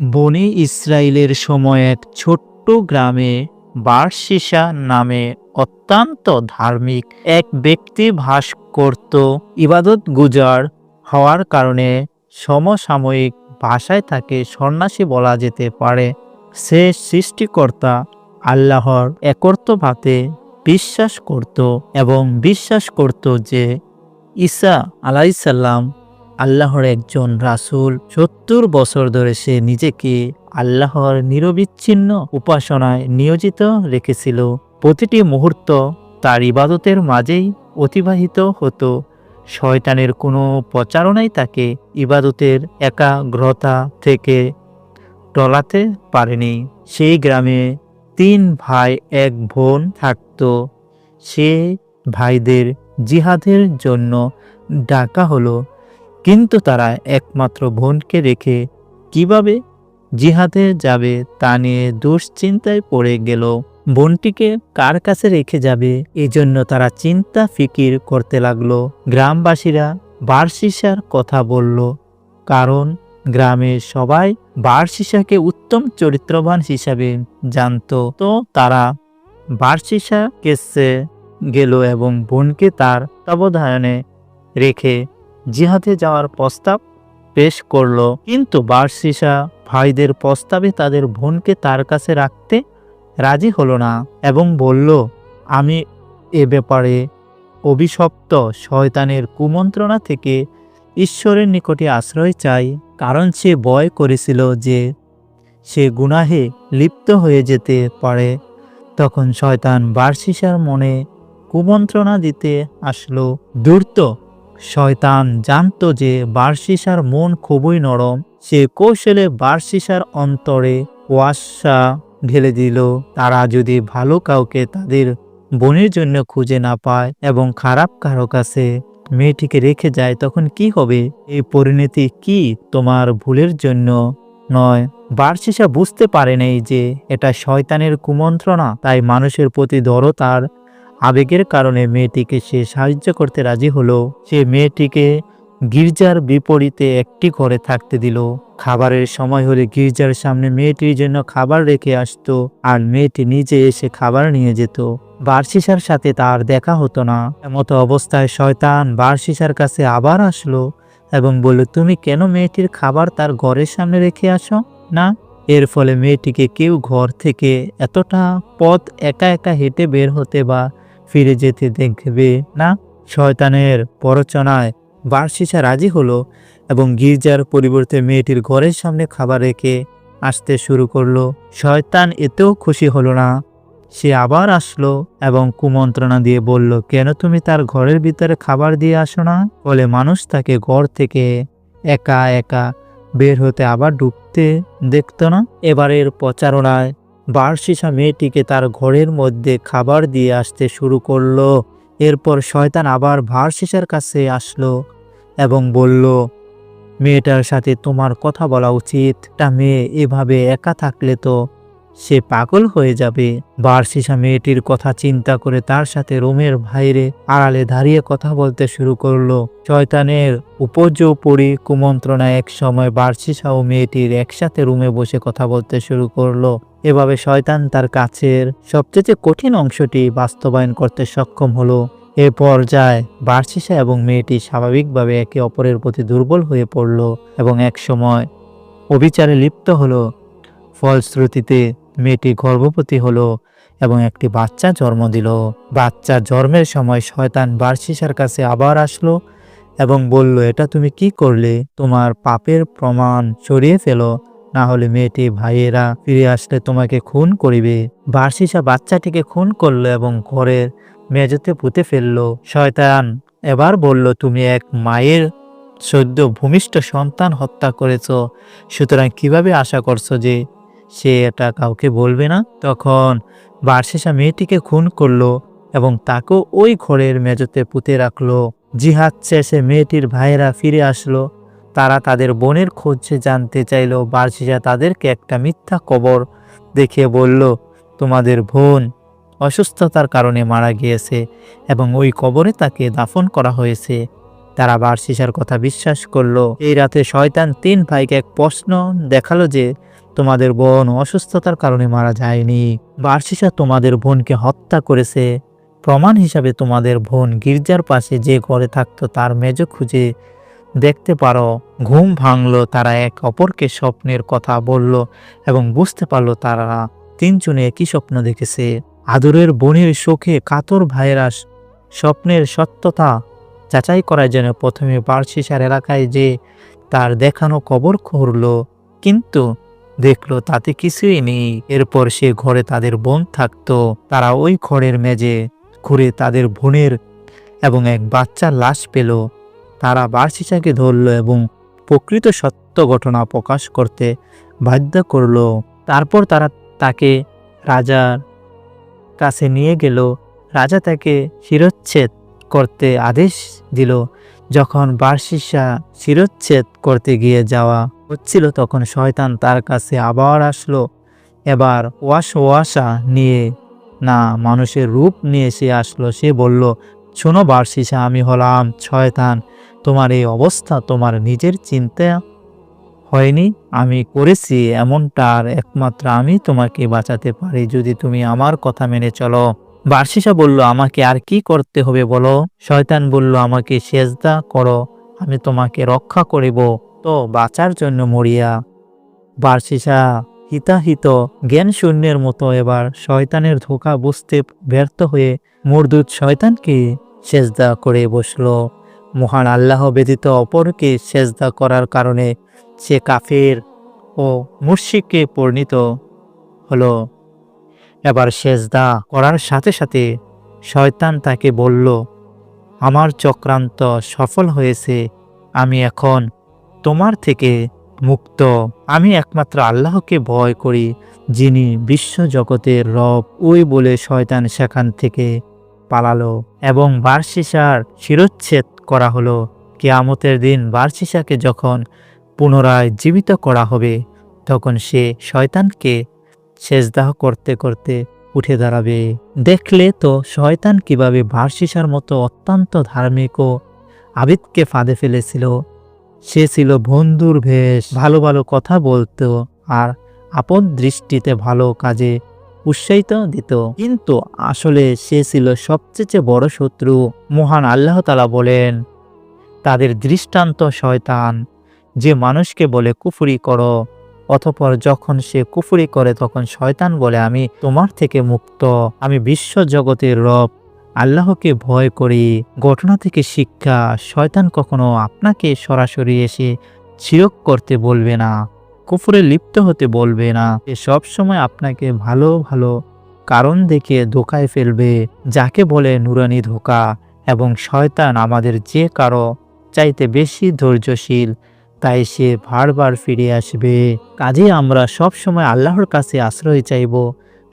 বনি ইসরায়েলের সময় এক ছোট্ট গ্রামে বার্সিসা নামে অত্যন্ত ধার্মিক এক ব্যক্তি বাস করত ইবাদত গুজার হওয়ার কারণে সমসাময়িক ভাষায় তাকে সন্ন্যাসী বলা যেতে পারে। সে সৃষ্টিকর্তা আল্লাহর একর্তভাবে বিশ্বাস করত এবং বিশ্বাস করত যে ঈসা আলাইসাল্লাম আল্লাহর একজন রাসূল। সত্তর বছর ধরে সে নিজেকে আল্লাহর নিরবিচ্ছিন্ন উপাসনায় নিয়োজিত রেখেছিল। প্রতিটি মুহূর্ত তার ইবাদতের মাঝেই অতিবাহিত হতো। শয়তানের কোনো প্রচারণাই তাকে ইবাদতের একাগ্রতা থেকে টলাতে পারেনি। সেই গ্রামে তিন ভাই, এক বোন থাকত। সে ভাইদের জিহাদের জন্য ডাকা হলো। কিন্তু তারা একমাত্র বোনকে রেখে কীভাবে জিহাদে যাবে তা নিয়ে দুশ্চিন্তায় পড়ে গেল। বোনটিকে কার কাছে রেখে যাবে এই জন্য তারা চিন্তা ফিকির করতে লাগল। গ্রামবাসীরা বার্সিসার কথা বলল, কারণ গ্রামের সবাই বার্সিসাকে উত্তম চরিত্রবান হিসাবে জানতো। তো তারা বার্সিসা কেসে গেল এবং বোনকে তার তবধায়নে রেখে জিহাদে যাওয়ার প্রস্তাব পেশ করল। কিন্তু বার্সিসা ভাইদের প্রস্তাবে তাদের বোনকে তার কাছে রাখতে রাজি হলো না এবং বলল, আমি এ ব্যাপারে অভিশপ্ত শয়তানের কুমন্ত্রণা থেকে ঈশ্বরের নিকটে আশ্রয় চাই। কারণ সে ভয় করেছিল যে সে গুনাহে লিপ্ত হয়ে যেতে পারে। তখন শয়তান বার্সিসার মনে কুমন্ত্রণা দিতে আসলো। দূর্ত শয়তান জানতো যে বার্ষিসার মন খুবই নরম, সে কৌশলে বার্সিসার অন্তরে ওয়াসা ঢেলে দিল। তারা যদি ভালো কাউকে তাদের বোনের জন্য খুঁজে না পায় এবং খারাপ কারও কাছে মেয়েটিকে রেখে যায়, তখন কি হবে? এই পরিণতি কি তোমার ভুলের জন্য নয়। বার্ষিসা বুঝতে পারে নাই যে এটা শয়তানের কুমন্ত্রণা, তাই মানুষের প্রতি দরদ তার আবেগের কারণে মেয়েটিকে সে সাহায্য করতে রাজি হলো। সে মেয়েটিকে গির্জার বিপরীতে একটি ঘরে থাকতে দিল। খাবারের সময় হলে গির্জার সামনে মেয়েটির জন্য খাবার রেখে আসতো আর মেয়েটি নিজে এসে খাবার নিয়ে যেত। বার্সিসার সাথে তার দেখা হতো না। এমতো অবস্থায় শয়তান বার্সিসার কাছে আবার আসলো এবং বলল, তুমি কেন মেয়েটির খাবার তার ঘরের সামনে রেখে আসো? না, এর ফলে মেয়েটিকে কেউ ঘর থেকে এতটা পথ একা একা হেঁটে বের হতে বা ফিরে যেতে দেখবে না। শয়তানের পরচনায় বার্সিসা রাজি হলো এবং গির্জার পরিবর্তে মেয়েটির ঘরের সামনে খাবার রেখে আসতে শুরু করল। শয়তান এতেও খুশি হলো না। সে আবার আসলো এবং কুমন্ত্রণা দিয়ে বলল, কেন তুমি তার ঘরের ভিতরে খাবার দিয়ে আসো না? ফলে মানুষ তাকে ঘর থেকে একা একা বের হতে আবার ডুবতে দেখতো না। এবারের প্রচারণায় বার্সিসা মেয়েটিকে তার ঘরের মধ্যে খাবার দিয়ে আসতে শুরু করল। এরপর শয়তান আবার ভার্সিসার কাছে আসলো এবং বলল, মেয়েটার সাথে তোমার কথা বলা উচিত। তা মেয়ে এভাবে একা থাকলে তো সে পাগল হয়ে যাবে। বার্সিসা মেয়েটির কথা চিন্তা করে তার সাথে রোমের বাইরে আড়ালে দাঁড়িয়ে কথা বলতে শুরু করল। শয়তানের উপর্যপরি কুমন্ত্রণা এক সময় বার্সিসা ও মেয়েটির একসাথে রুমে বসে কথা বলতে শুরু করল। এভাবে শয়তান তার কাছের সবচেয়ে কঠিন অংশটি বাস্তবায়ন করতে সক্ষম হলো। এ পর্যায়ে বার্সিসা এবং মেয়েটি স্বাভাবিকভাবে একে অপরের প্রতি দুর্বল হয়ে পড়ল এবং এক সময় অবিচারে লিপ্ত হলো। ফলশ্রুতিতে মেয়েটি গর্ভবতী হলো এবং একটি বাচ্চা জন্ম দিল। বাচ্চা জন্মের সময় শয়তান বার্সিসার কাছে আবার আসলো এবং বলল, এটা তুমি কি করলে? তোমার পাপের প্রমাণ সরিয়ে ফেলো। না হলে মেয়েটি ভাইয়েরা ফিরে আসলে তোমাকে খুন করিবে। বার্সিসা বাচ্চাটিকে খুন করল এবং ঘরের মেঝেতে পুঁতে ফেলল। শয়তান এবার বলল, তুমি এক মায়ের সদ্য ভূমিষ্ঠ সন্তান হত্যা করেছ। সুতরাং কীভাবে আশা করছ যে সে এটা কাউকে বলবে না। তখন বার্সেসা মেয়েটিকে খুন করল এবং তাকেও ওই ঘরের মেজতে পুঁতে রাখল। জিহাদ শেষে মেয়েটির ভাইয়েরা ফিরে আসলো। তারা তাদের বোনের খোঁজে জানতে চাইলো। বার্সিসা তাদেরকে একটা মিথ্যা কবর দেখিয়ে বলল, তোমাদের বোন অসুস্থতার কারণে মারা গিয়েছে এবং ওই কবরে তাকে দাফন করা হয়েছে। তারা বার্সিসার কথা বিশ্বাস করল। এই রাতে শয়তান তিন ভাইকে এক প্রশ্ন দেখাল যে তোমাদের বোন অসুস্থতার কারণে মারা যায়নি। বার্সিসা তোমাদের বোনকে হত্যা করেছে। প্রমাণ হিসাবে তোমাদের বোন গির্জার পাশে যে ঘরে থাকতো তার মেজ খুঁজে দেখতে পারো। ঘুম ভাঙলো, তারা এক অপরকে স্বপ্নের কথা বলল এবং বুঝতে পারল তারা তিনজনে একই স্বপ্ন দেখেছে। আদরের বোনের শোকে কাতর ভাইয়েরা স্বপ্নের সত্যতা যাচাই করার জন্য প্রথমে বার্ষিসার এলাকায় যে তার দেখানো কবর খুঁড়ল। কিন্তু দেখল তাতে কিছুই নেই। এরপর সে ঘরে তাদের বোন থাকতো। তারা ওই ঘরের মেজে ঘুরে তাদের বোনের এবং এক বাচ্চার লাশ পেল। তারা বার্সিসাকে ধরল এবং প্রকৃত সত্য ঘটনা প্রকাশ করতে বাধ্য করল। তারপর তারা তাকে রাজার কাছে নিয়ে গেল। রাজা তাকে শিরচ্ছেদ করতে আদেশ দিল। যখন বার্সিসা শিরোচ্ছেদ করতে গিয়ে যাওয়া হচ্ছিল, তখন শয়তান তার কাছে আবার আসলো। এবার ওয়াশ ওয়াশা নিয়ে না, মানুষের রূপ নিয়ে সে আসলো। সে বলল, শোনো বার্সিসা আমি হলাম শয়তান। তোমার এই অবস্থা তোমার নিজের চিন্তা হয়নি। আমি করেছি এমনটা আর একমাত্র আমি তোমাকে বাঁচাতে পারি। যদি তুমি আমার কথা মেনে চলো। বার্সিসা বলল, আমাকে আর কি করতে হবে বলো? শয়তান বলল, আমাকে সেজদা করো, আমি তোমাকে রক্ষা করিব, তো বাঁচার জন্য মরিয়া। বার্সিসা হিতাহিত জ্ঞান শূন্যের মতো এবার শয়তানের ধোকা বুঝতে ব্যর্থ হয়ে মরদুত শয়তানকে সেজদা করে বসল। মহান আল্লাহ ব্যতীত অপরকে সেজদা করার কারণে সে কাফের ও মুর্শিককে পরিণত হলো। এবার সেজদা করার সাথে সাথে শয়তান তাকে বলল, আমার চক্রান্ত সফল হয়েছে, আমি এখন তোমার থেকে মুক্ত। আমি একমাত্র আল্লাহকে ভয় করি, যিনি বিশ্ব জগতের রব। ওই বলে শয়তান সেখান থেকে পালালো এবং বার্ষিসার শিরচ্ছেদ করা হলো। কেয়ামতের দিন বার্ষিসাকে যখন পুনরায় জীবিত করা হবে, তখন সে শয়তানকে সেজদাহ করতে করতে উঠে দাঁড়াবে। দেখলে তো শয়তান কীভাবে বার্সিসার মতো অত্যন্ত ধার্মিক ও আবিদকে ফাঁদে ফেলেছিল। সে ছিল বন্ধুর ভেষ, ভালো ভালো কথা বলতো আর আপন দৃষ্টিতে ভালো কাজে উৎসাহিত দিত। কিন্তু আসলে সে ছিল সবচেয়ে বড় শত্রু। মহান আল্লাহ তালা বলেন, তাদের দৃষ্টান্ত শয়তান, যে মানুষকে বলে কুফুরি করো অতপর যখন সে কুফুরি করে তখন শয়তান বলে, আমি তোমার থেকে মুক্ত। আমি বিশ্ব জগতের রব। আল্লাহকে ভয় করি। ঘটনা থেকে শিক্ষা। শয়তান কখনো আপনাকে সরাসরি এসে ছিরক করতে বলবে না। কুফুরে লিপ্ত হতে বলবে না। সে সবসময় আপনাকে ভালো ভালো কারণ দেখে ধোকায় ফেলবে। যাকে বলে নুরানি ধোকা। এবং শয়তান আমাদের যে কারও চাইতে বেশি ধৈর্যশীল। তাই সে বারবার ফিরে আসবে। কাজে আমরা সব সময় আল্লাহর কাছে আশ্রয় চাইব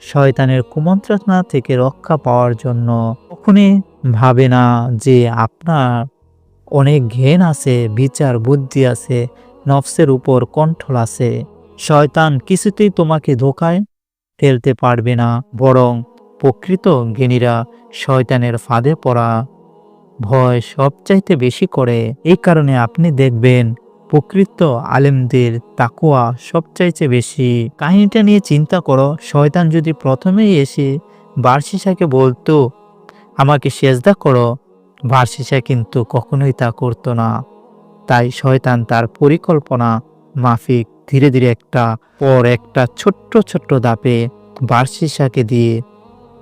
শয়তানের কুমন্ত্রণা থেকে রক্ষা পাওয়ার জন্য। কখনই ভাবে না যে আপনার অনেক জ্ঞান আছে, বিচার বুদ্ধি আছে, নফসের উপর কণ্ঠল আছে। শয়তান কিছুতেই তোমাকে ধোকায় ফেলতে পারবে না, বরং প্রকৃত জ্ঞানীরা শয়তানের ফাঁদে পড়া ভয় সবচাইতে বেশি করে। এই কারণে আপনি দেখবেন প্রকৃত আলেমদের তাকুয়া সবচাইতে বেশি। কাহিনীটা নিয়ে চিন্তা করো, শয়তান যদি প্রথমেই এসে বার্সিসাকে বলতো, আমাকে সেজদা করো, বার্সিসা কিন্তু কখনোই তা করতো না। তাই শয়তান তার পরিকল্পনা মাফিক ধীরে ধীরে একটা পর একটা ছোট্ট ছোট্ট দাপে বার্সিসাকে দিয়ে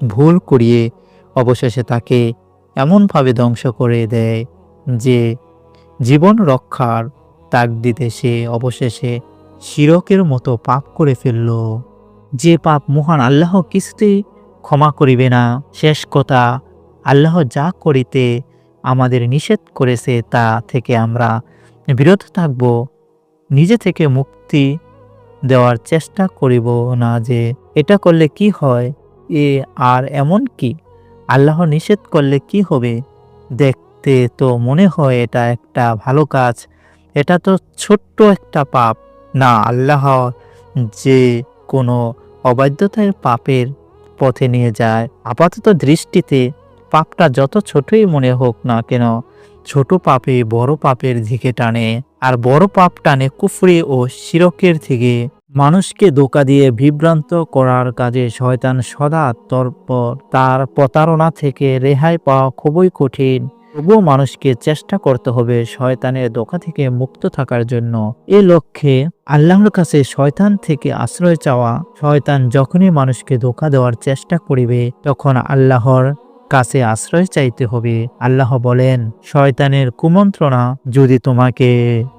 ভুল করিয়ে অবশেষে তাকে এমনভাবে ধ্বংস করে দেয় যে জীবন রক্ষার তাক দিতে সে অবশেষে শিরকের মতো পাপ করে ফেলল। যে পাপ মহান আল্লাহ কিছুতেই ক্ষমা করিবে না, শেষ কথা আল্লাহ যা করিতে আমাদের নিষেধ করেছে তা থেকে আমরা বিরত থাকব। নিজে থেকে মুক্তি দেওয়ার চেষ্টা করিব না যে এটা করলে কি হয়, এ আর এমন কি? আল্লাহ নিষেধ করলে কি হবে? দেখতে তো মনে হয় এটা একটা ভালো কাজ। এটা তো ছোট্ট একটা পাপ। না, আল্লাহ যে কোনো অবাধ্যতার পাপের পথে নিয়ে যায়, আপাতত দৃষ্টিতে পাপটা যত ছোটই মনে হোক না কেন, ছোট পাপে বড় পাপের দিকে টানে। আর বড় পাপ টানে কুফরি ও শিরকের থেকে। মানুষকে ধোকা দিয়ে বিভ্রান্ত করার কাজে শয়তান সদা তৎপর। তার প্রতারণা থেকে রেহাই পাওয়া খুবই কঠিন। তবুও মানুষকে চেষ্টা করতে হবে শয়তানের দোকা থেকে মুক্ত থাকার জন্য। এ লক্ষ্যে আল্লাহর কাছে শয়তান থেকে আশ্রয় চাওয়া, শয়তান যখনই মানুষকে ধোকা দেওয়ার চেষ্টা করিবে, তখন আল্লাহর কাছে আশ্রয় চাইতে হবে। আল্লাহ বলেন, শয়তানের কুমন্ত্রণা যদি তোমাকে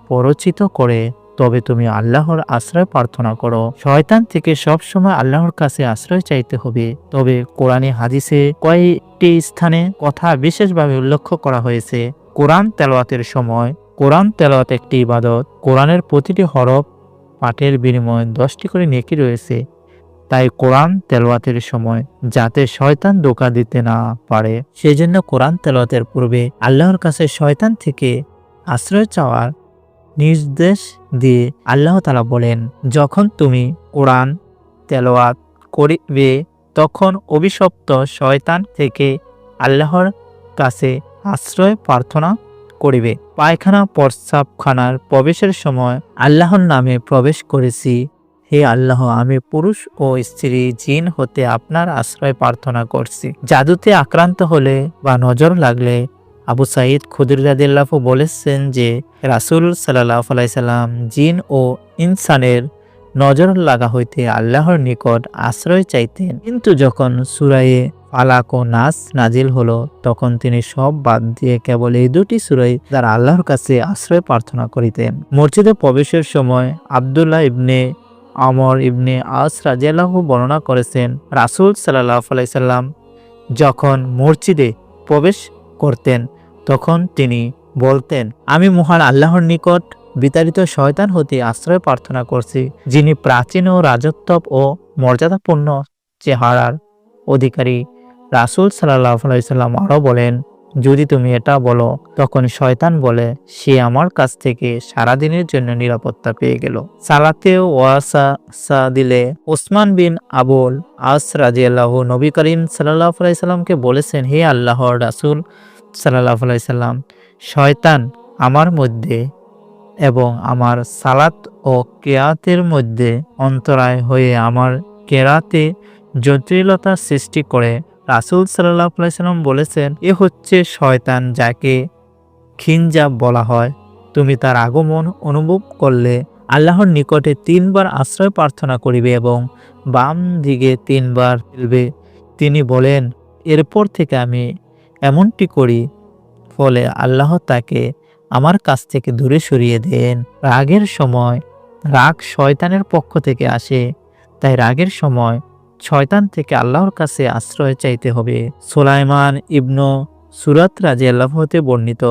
পরচিত করে তবে তুমি আল্লাহর আশ্রয় প্রার্থনা করো। শয়তান থেকে সব সময় আল্লাহর কাছে আশ্রয় চাইতে হবে। তবে কোরআনে হাদিসে কয়েকটি স্থানে কথা বিশেষভাবে উল্লেখ করা হয়েছে। কোরআন তেলাওয়াতের সময়, কোরআন তেলাওয়াত একটি ইবাদত। কোরআনের প্রতিটি হরফ পাঠের বিনিময়ে দশটি করে নেকি রয়েছে। তাই কোরআন তেলাওয়াতের সময় যাতে শয়তান ধোকা দিতে না পারে। সেজন্য কোরআন তেলাওয়াতের পূর্বে আল্লাহর কাছে শয়তান থেকে আশ্রয় চাওয়ার নির্দেশ দিয়ে আল্লাহ তালা বলেন, যখন তুমি কোরআন তেলাওয়াত করিবে, তখন অভিশপ্ত শয়তান থেকে আল্লাহর কাছে আশ্রয় প্রার্থনা করিবে। পায়খানা প্রস্রাবখানার প্রবেশের সময় আল্লাহর নামে প্রবেশ করেছি। হে আল্লাহ, আমি পুরুষ ও স্ত্রী, জিন হতে আপনার আশ্রয় প্রার্থনা করছি। জাদুতে আক্রান্ত হলে বা নজর লাগলে আবু সাইদ খুদিরাদিল্লাফু বলেছেন যে, রাসুল সাল্লাহ আলাইসাল্লাম জিন ও ইনসানের নজর লাগা হইতে আল্লাহর নিকট আশ্রয় চাইতেন। কিন্তু যখন সুরায়ে ফালাক ও নাস নাজিল হলো, তখন তিনি সব বাদ দিয়ে কেবল এই দুটি সুরাই তার আল্লাহর কাছে আশ্রয় প্রার্থনা করিতেন। মসজিদে প্রবেশের সময় আবদুল্লাহ ইবনে আমর ইবনে আস রাজিয়াল্লাহু বর্ণনা করেছেন, রাসুল সাল্লাহ আলাইসাল্লাম যখন মসজিদে প্রবেশ করতেন তখন তিনি বলতেন, আমি মহান আল্লাহর নিকট বিতাড়িত শয়তান হতে আশ্রয় প্রার্থনা করছি, যিনি প্রাচীন ও রাজত্ব ও মর্যাদাপূর্ণ চেহারার অধিকারী। রাসুল আলাইসাল্লাম আরও বলেন, যদি তুমি এটা বলো, তখন শয়তান বলে, সে আমার কাছ থেকে সারাদিনের জন্য নিরাপত্তা পেয়ে গেল। সালাতে ওয়াসা দিলে ওসমান বিন আবুল আস রাজিয়াল্লাহ নবী করিম সাল্লাহ আলাইসাল্লামকে বলেছেন, হে আল্লাহর রাসুল সাল্লাহ আলাইসাল্লাম শয়তান আমার মধ্যে এবং আমার সালাত ও কেয়াতের মধ্যে অন্তরায় হয়ে আমার কেরাতে জটিলতা সৃষ্টি করে। রাসুল আলাইসাল্লাম বলেছেন, এ হচ্ছে শয়তান যাকে খিনজাব বলা হয়। তুমি তার আগমন অনুভব করলে আল্লাহর নিকটে তিনবার আশ্রয় প্রার্থনা করিবে এবং বাম দিকে তিনবার ফেলবে তিনি বলেন, এরপর থেকে আমি এমনটি করি, ফলে আল্লাহ তাকে আমার কাছ থেকে দূরে সরিয়ে দেন। রাগের সময় রাগ শয়তানের পক্ষ থেকে আসে, তাই রাগের সময় শয়তান থেকে আল্লাহর কাছে আশ্রয় চাইতে হবে। সোলাইমান ইবনু সুরাত রাজি আল্লাহ হতে বর্ণিত,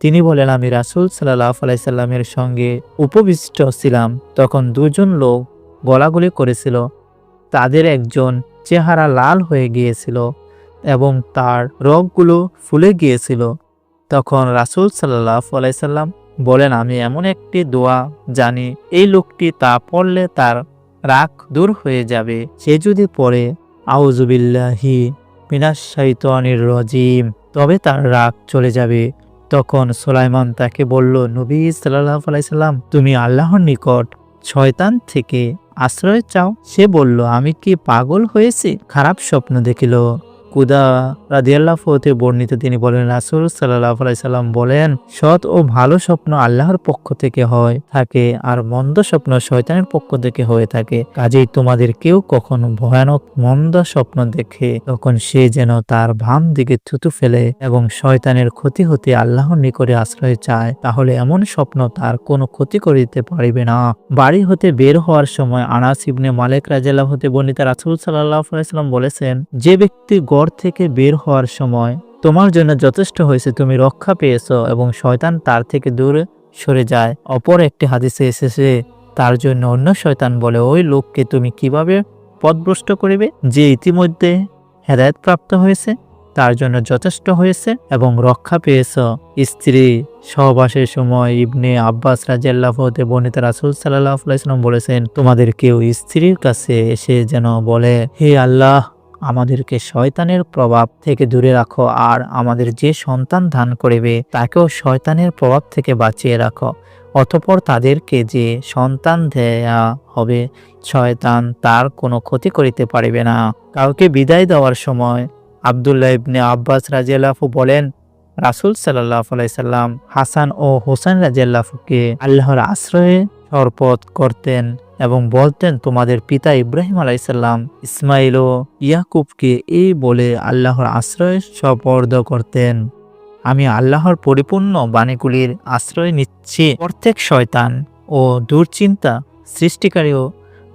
তিনি বলেন, আমি রাসুল সাল্লাহ আলাইসাল্লামের সঙ্গে উপবিষ্ট ছিলাম। তখন দুজন লোক গলাগুলি করেছিল। তাদের একজন চেহারা লাল হয়ে গিয়েছিল। এবং তার রগগুলো ফুলে গিয়েছিল। তখন রাসুল সাল্লাহ আলাইসাল্লাম বলেন, আমি এমন একটি দোয়া জানি, এই লোকটি তা পড়লে তার রাগ দূর হয়ে যাবে। সে যদি পড়ে আউজুবিল্লাহি মিনাস শাইতানির রজিম, তবে তার রাগ চলে যাবে। তখন সোলাইমান তাকে বলল, নবী সাল্লাহ আলাইসাল্লাম তুমি আল্লাহর নিকট শয়তান থেকে আশ্রয় চাও? সে বলল, আমি কি পাগল হয়েছি? খারাপ স্বপ্ন দেখিল। কুদা রাদিয়াল্লাহ বর্ণিত, তিনি বলেন, রাসুল সাল্লাহ আলাইসাল্লাম বলেন, সৎ ও ভালো স্বপ্ন আল্লাহর পক্ষ থেকে হয় থাকে আর মন্দ স্বপ্ন শয়তানের পক্ষ থেকে হয়ে থাকে। কাজেই তোমাদের কেউ কখনো ভয়ানক মন্দ স্বপ্ন দেখে তখন সে যেন তার ভাম দিকে থুতু ফেলে এবং শয়তানের ক্ষতি হতে আল্লাহর নিকটে আশ্রয় চায়, তাহলে এমন স্বপ্ন তার কোনো ক্ষতি করিতে পারিবে না। বাড়ি হতে বের হওয়ার সময় আনাস ইবনে মালিক রাজিয়াল্লাহ হতে বর্ণিত রাসুল সাল্লাহ আলাইসাল্লাম বলেছেন, যে ব্যক্তি গড় থেকে বের হওয়ার সময় তোমার জন্য যথেষ্ট হয়েছে, তুমি রক্ষা পেয়েছ এবং শয়তান তার থেকে দূরে সরে যায়। অপর একটি হাদিসে এসেছে, তার জন্য অন্য শয়তান বলে, ওই লোককে তুমি কীভাবে পথভ্রষ্ট করিবে যে ইতিমধ্যে হেদায়ত প্রাপ্ত হয়েছে, তার জন্য যথেষ্ট হয়েছে এবং রক্ষা পেয়েছ? স্ত্রী সহবাসের সময় ইবনে আব্বাস রাজিয়াল্লাহ বনিতা রাসুল সাল্লাহ আলাইসালাম বলেছেন, তোমাদের কেউ স্ত্রীর কাছে এসে যেন বলে, হে আল্লাহ আমাদেরকে শয়তানের প্রভাব থেকে দূরে রাখো আর আমাদের যে সন্তান দান করিবে, তাকেও শয়তানের প্রভাব থেকে বাঁচিয়ে রাখো। অতপর তাদেরকে যে সন্তান দেয়া হবে, শয়তান তার কোনো ক্ষতি করিতে পারিবে না। কাউকে বিদায় দেওয়ার সময় আবদুল্লাহ ইবনে আব্বাস রাজিয়াল্লাহু বলেন, রাসুল সাল্লাহ সাল্লাম হাসান ও হোসেন রাজিয়াল্লাহুকে আল্লাহর আশ্রয়ে শরপথ করতেন। এবং বলতেন, তোমাদের পিতা ইব্রাহিম আলাইসাল্লাম, ইসমাইল ও ইয়াকুবকে এই বলে আল্লাহর আশ্রয় সপর্দ করতেন। আমি আল্লাহর পরিপূর্ণ বাণীগুলির আশ্রয় নিচ্ছি। প্রত্যেক শয়তান ও দুশ্চিন্তা সৃষ্টিকারী ও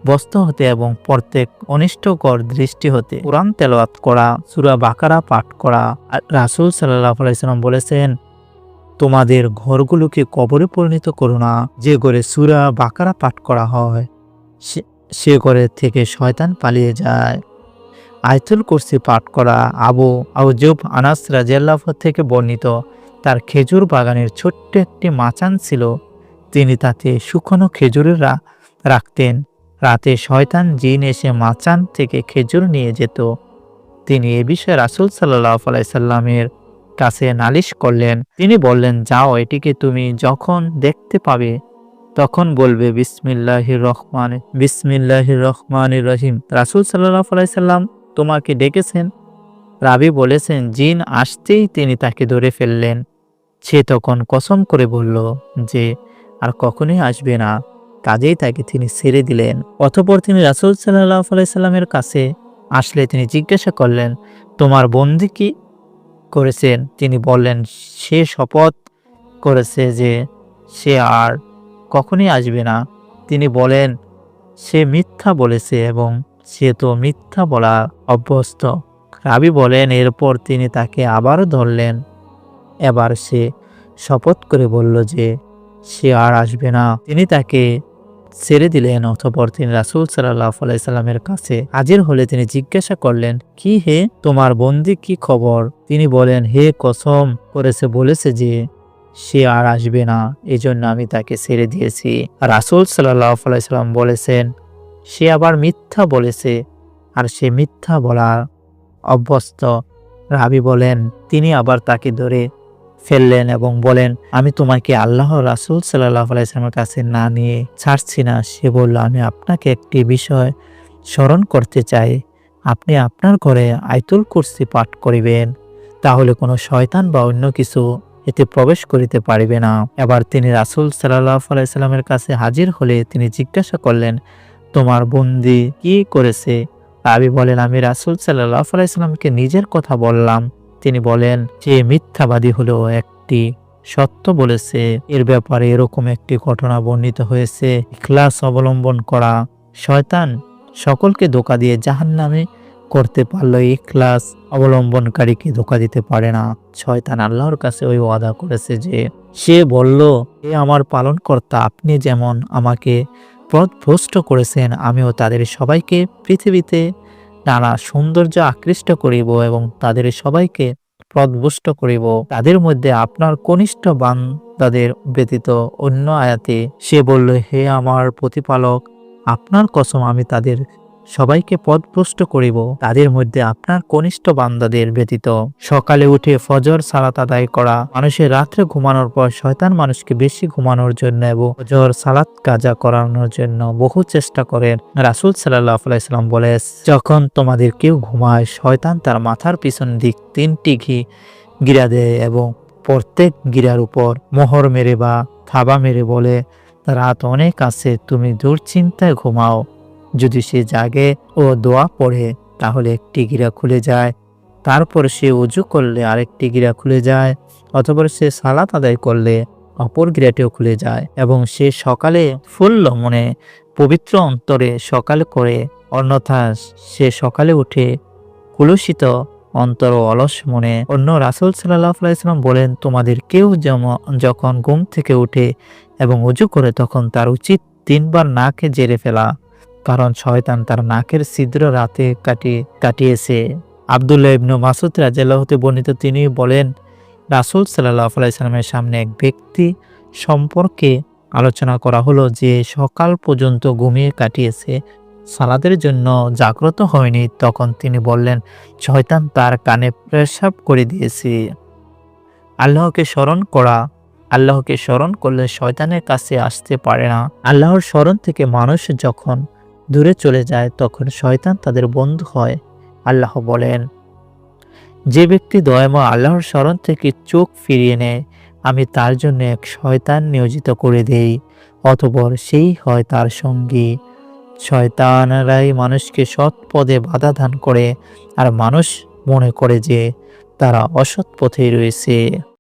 বস্তু হতে এবং প্রত্যেক অনিষ্টকর দৃষ্টি হতে কোরআন তেলাওয়াত করা, সুরা বাকারা পাঠ করা। রাসুল সাল্লাহ আলাইসাল্লাম বলেছেন তোমাদের ঘরগুলোকে কবরে পরিণত করো না। যে ঘরে সুরা বাকারা পাঠ করা হয়, সে- ঘরের থেকে শয়তান পালিয়ে যায়। আয়তুল কুরসি পাঠ করা আবু আউজুব আনাস রাজিয়াল্লাহ থেকে বর্ণিত। তার খেজুর বাগানের ছোট্ট একটি মাচান ছিল। তিনি তাতে শুকনো খেজুরের রাখতেন। রাতে শয়তান জিন এসে মাচান থেকে খেজুর নিয়ে যেত। তিনি এ বিষয়ে রাসুল সাল্লাহ আলাইসাল্লামের কাছে নালিশ করলেন। তিনি বললেন, যাও, এটিকে তুমি যখন দেখতে পাবে, তখন বলবে, বিসমিল্লাহির রহমান বিসমিল্লাহির রহমান রহিম। রাসুল সাল্লাহ আলাইসাল্লাম তোমাকে ডেকেছেন। রাবি বলেছেন, জিন আসতেই তিনি তাকে ধরে ফেললেন। সে তখন কসম করে বলল যে, আর কখনোই আসবে না। কাজেই তাকে তিনি ছেড়ে দিলেন। অতপর তিনি রাসুল সাল্লাহ আলাইসাল্লামের কাছে আসলে তিনি জিজ্ঞাসা করলেন, তোমার বন্দি কি? করেছেন, তিনি বললেন, সে শপথ করেছে যে সে আর কখনই আসবে না। তিনি বলেন, সে মিথ্যা বলেছে এবং সে তো মিথ্যা বলা অভ্যস্ত। রাবি বলেন, এরপর তিনি তাকে আবারও ধরলেন। এবার সে শপথ করে বলল যে সে আর আসবে না। তিনি তাকে ছেড়ে দিলেন অতপর তিনি রাসুল সাল্লাহ আলাইসাল্লামের কাছে হাজির হলে তিনি জিজ্ঞাসা করলেন, কি হে? তোমার বন্দি কি খবর? তিনি বলেন, হে কসম করেছে বলেছে যে, সে আর আসবে না। এজন্য আমি তাকে ছেড়ে দিয়েছি। রাসুল সাল্লাহ আলাইসাল্লাম বলেছেন, সে আবার মিথ্যা বলেছে আর সে মিথ্যা বলার অভ্যস্ত। রাবি বলেন, তিনি আবার তাকে ধরে ফেললেন এবং বলেন, আমি তোমাকে আল্লাহ রাসুল সাল্লাহ আলাইসলামের কাছে না নিয়ে ছাড়ছি না। সে বলল, আমি আপনাকে একটি বিষয় স্মরণ করতে চাই। আপনি আপনার ঘরে আয়তুল কুরসি পাঠ করিবেন, তাহলে কোনো শয়তান বা অন্য কিছু এতে প্রবেশ করিতে পারিবে না। এবার তিনি রাসুল সাল্লাহ আলাইসাল্লামের কাছে হাজির হলে তিনি জিজ্ঞাসা করলেন, তোমার বন্দি কি করেছে? রাবি বলেন, আমি রাসুল সাল্লাহ আলাইসাল্লামকে নিজের কথা বললাম। তিনি বলেন যে মিথ্যাবাদী হলো একটি সত্য বলেছে। এর ব্যাপারে এরকম একটি ঘটনা বর্ণিত হয়েছে। ইখলাস অবলম্বন করা শয়তান সকলকে ধোকা দিয়ে জাহান নামে করতে পারল ইখলাস অবলম্বনকারীকে ধোকা দিতে পারে না। শয়তান আল্লাহর কাছে ওই ওয়াদা করেছে যে, সে বলল, হে আমার পালনকর্তা, আপনি যেমন আমাকে পথভ্রষ্ট করেছেন, আমিও তাদের সবাইকে পৃথিবীতে নানা সৌন্দর্য আকৃষ্ট করিব এবং তাদের সবাইকে পথভুষ্ট করিব। তাদের মধ্যে আপনার কনিষ্ঠ বান তাদের ব্যতীত অন্য আয়াতে সে বলল, হে আমার প্রতিপালক, আপনার কসম আমি তাদের সবাইকে পথভ্রষ্ট করিব, তাদের মধ্যে আপনার কনিষ্ঠ বান্দাদের ব্যতীত। সকালে উঠে ফজর সালাত আদায় করা, মানুষের রাত্রে ঘুমানোর পর শয়তান মানুষকে বেশি ঘুমানোর জন্য এবং ফজর সালাত কাজা করানোর জন্য বহু চেষ্টা করেন। রাসুল সাল্লাহ আলাইসাল্লাম বলে যখন তোমাদের কেউ ঘুমায়, শয়তান তার মাথার পিছন দিক তিনটি ঘি গিরা দেয় এবং প্রত্যেক গিরার উপর মোহর মেরে বা থাবা মেরে বলে, রাত অনেক আছে, তুমি দুশ্চিন্তায় ঘুমাও। যদি সে জাগে ও দোয়া পড়ে, তাহলে একটি গিরা খুলে যায়। তারপর সে উজু করলে আরেকটি গিরা খুলে যায় অথবা সে সালাত আদায় করলে অপর গিরাটিও খুলে যায় এবং সে সকালে ফুল্ল মনে পবিত্র অন্তরে সকাল করে, অন্যথা সে সকালে উঠে কুলুষিত অন্তর অলস মনে অন্য রাসুল সাল্লাহ আলাইসাল্লাম বলেন, তোমাদের কেউ যখন ঘুম থেকে উঠে এবং উজু করে, তখন তার উচিত তিনবার নাকে জেরে ফেলা। কারণ শয়তান তার নাকের ছিদ্র রাতে কাটিয়ে কাটিয়েছে। আবদুল্লাহ ইবনু মাসুদ রাজাল্লাহতে বর্ণিত তিনি বলেন, রাসুল সাল্লাহ আলাইসালামের সামনে এক ব্যক্তি সম্পর্কে আলোচনা করা হলো যে সকাল পর্যন্ত ঘুমিয়ে কাটিয়েছে, সালাদের জন্য জাগ্রত হয়নি। তখন তিনি বললেন, শয়তান তার কানে প্রসাব করে দিয়েছে। আল্লাহকে স্মরণ করা, আল্লাহকে স্মরণ করলে শয়তানের কাছে আসতে পারে না। আল্লাহর স্মরণ থেকে মানুষ যখন দূরে চলে যায়, তখন শয়তান তাদের বন্ধু হয়, আল্লাহ বলেন। যে ব্যক্তি দয়াময় আল্লাহর স্মরণ থেকে চোখ ফিরিয়ে নেয়, আমি তার জন্য এক শয়তান নিয়োজিত করে দেই, অতপর সেই হয় তার সঙ্গী। শয়তানরাই মানুষকে সৎ পদে বাধা দান করে, আর মানুষ মনে করে যে তারা অসৎ পথে রয়েছে।